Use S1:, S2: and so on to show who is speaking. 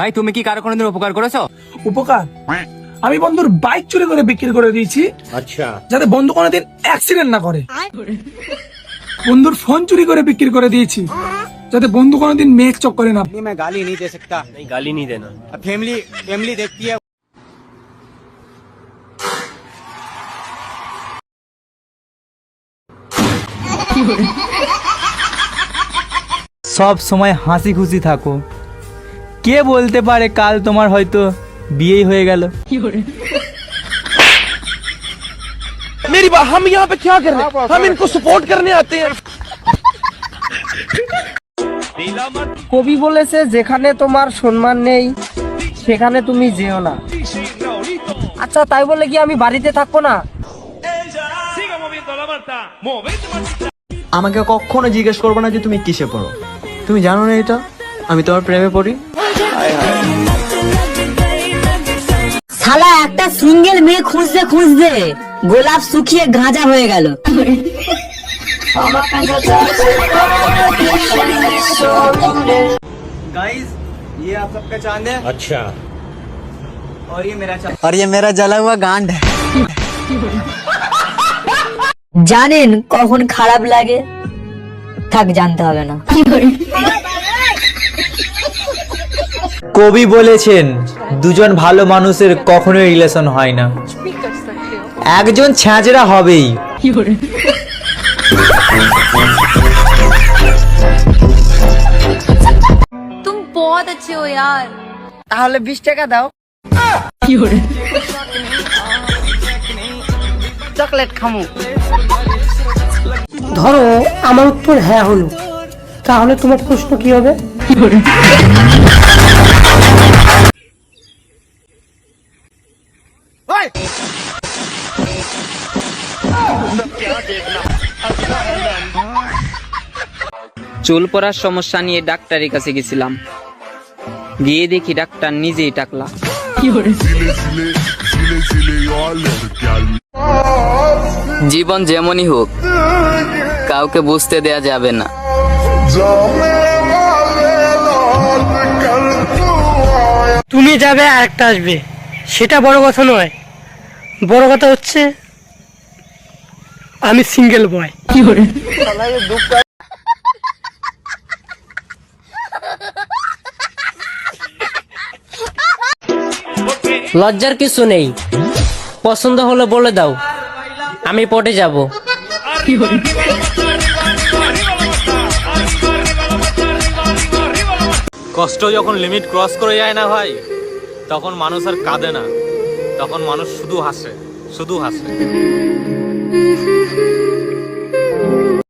S1: ভাই তুমি কি কারো কোনোদিন উপকার করেছো
S2: উপকার আমি বন্ধুর বাইক চুরি করে বিক্রি করে দিয়েছি
S3: अच्छा
S2: যাতে বন্ধু কোনোদিন অ্যাক্সিডেন্ট না করে বন্ধুর ফোন চুরি করে বিক্রি করে দিয়েছি যাতে বন্ধু কোনোদিন মেঘ চক্করে না
S4: मैं गाली नहीं दे सकता
S3: नहीं गाली नहीं देना
S4: अब फैमिली फैमिली देखती है
S5: সব সময় হাসি খুশি থাকো কে বলতে পারে কাল তোমার হয়তো বিয়েই হয়ে গেল
S6: मेरी बात हम यहाँ पे क्या कर रहे हैं हम इनको सपोर्ट करने आते हैं
S7: কবি বলেছে যেখানে তোমার সম্মান নেই সেখানে তুমি যেও না আচ্ছা তাই বলে কি আমি বাড়িতে থাকবো না
S8: আমাকে কখনো জিজ্ঞেস করবে না যে তুমি কিসে পড়ো তুমি জানো না এটা আমি তোমার প্রেমে পড়ি
S9: শালা একটা সিঙ্গেল মেয়ে খুঁজতে খুঁজতে গোলাপ শুকিয়ে গাঁজা হয়ে গেল
S8: गाइस ये आप सबका चांद है
S3: अच्छा
S8: और ये मेरा चांद
S7: और ये मेरा जला हुआ गांड है
S9: জানেন কখন খারাপ লাগে থাক জানতে হবে না
S5: কবি বলেছেন দুজন ভালো মানুষের কখনোই রিলেশন হয় না একজন ছ্যাঁচড়া হবেই
S10: तुम बहुत अच्छे हो यार
S7: তাহলে বিশ টাকা দাও চকলেট খামু
S2: ধরো আমার উত্তর হ্যাঁ হলো তাহলে তোমার প্রশ্ন কি হবে
S7: চুল পড়ার সমস্যা নিয়ে ডাক্তারের কাছে গেছিলাম। গিয়ে দেখি ডাক্তার নিজেই টাকলা। জীবন যেমনই হোক, কাউকে বুঝতে দেয়া যাবে না।
S2: তুমি যাবে আর একটা আসবে। সেটা বড় কথা নয়। বড় কথা হচ্ছে আমি সিঙ্গেল বয় কি করে?
S7: লজ্জার কিছু নেই। পছন্দ হলে বলে দাও। আমি পটে যাব।
S1: কষ্ট যখন লিমিট ক্রস করে যায় না ভাই, তখন মানুষ আর কাঁদে না। তখন মানুষ শুধু হাসে শুধু হাসে।